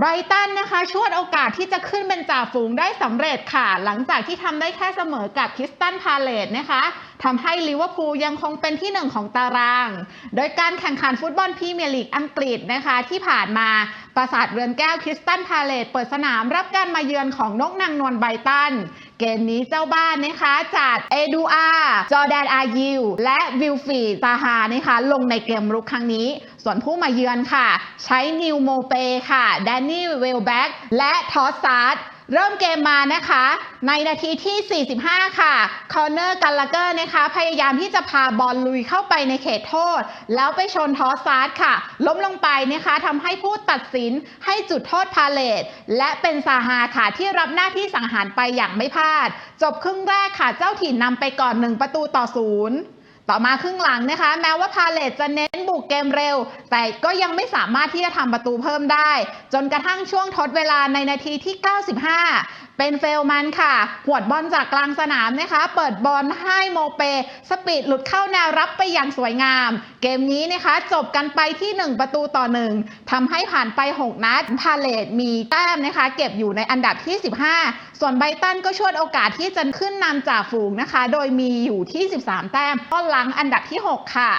ไบรตันนะคะชวดโอกาสที่จะขึ้นเป็นจ่าฝูงได้สำเร็จค่ะ หลังจากที่ทำได้แค่เสมอกับคิสตันพาเลตนะคะทำให้ลิเวอร์พูลยังคงเป็นที่หนึ่งของตาราง โดยการแข่งขันฟุตบอลพรีเมียร์ลีกอังกฤษนะคะ ที่ผ่านมา ปราสาทเรือนแก้วคริสตันพาเลตเปิดสนามรับการมาเยือนของนกนางนวลไบตัน เกมนี้เจ้าบ้านนะคะจัดเอดูอาจอแดนอายิวและวิลฟีดซาฮานะคะลงในเกมรุกครั้งนี้ ส่วนผู้มาเยือนค่ะ ใช้นิวโมเปค่ะแดนนี่เวลแบ็กและทอสซาร์ด เริ่มเกมมานะคะ ในนาทีที่ 45 ค่ะ คอร์เนอร์กันลาเกอร์นะคะ พยายามที่จะพาบอลลุยเข้าไปในเขตโทษ แล้วไปชนทอสซาร์ดค่ะ ล้มลงไปนะคะทำให้ผู้ตัดสินให้จุดโทษพาเลตและเป็นซาฮาค่ะ ที่รับหน้าที่สังหารไปอย่างไม่พลาด จบครึ่งแรกค่ะ เจ้าถิ่นนำไปก่อน 1 ประตูต่อศูนย์ ต่อมาครึ่งหลังนะคะ แม้ว่าพาเลตจะเน้นบุกเกมเร็ว แต่ก็ยังไม่สามารถที่จะทำประตูเพิ่มได้ จนกระทั่งช่วงทดเวลาในนาทีที่ 95 เป็นเฟลมันค่ะ หวดบอลจากกลางสนามนะคะ เปิดบอลให้โมเป สปีดหลุดเข้าแนวรับไปอย่างสวยงาม เกมนี้นะคะจบกันไปที่ 1 ประตูต่อ 1ทำให้ผ่านไป 6 นัด พาเลตมีแต้มนะคะ เก็บอยู่ในอันดับที่ 15 ส่วนไบตันก็ชวดโอกาสที่จะขึ้นนำจากฝูงนะคะ โดยมีอยู่ที่ 13 แต้มก็หลังอันดับที่ 6 ค่ะ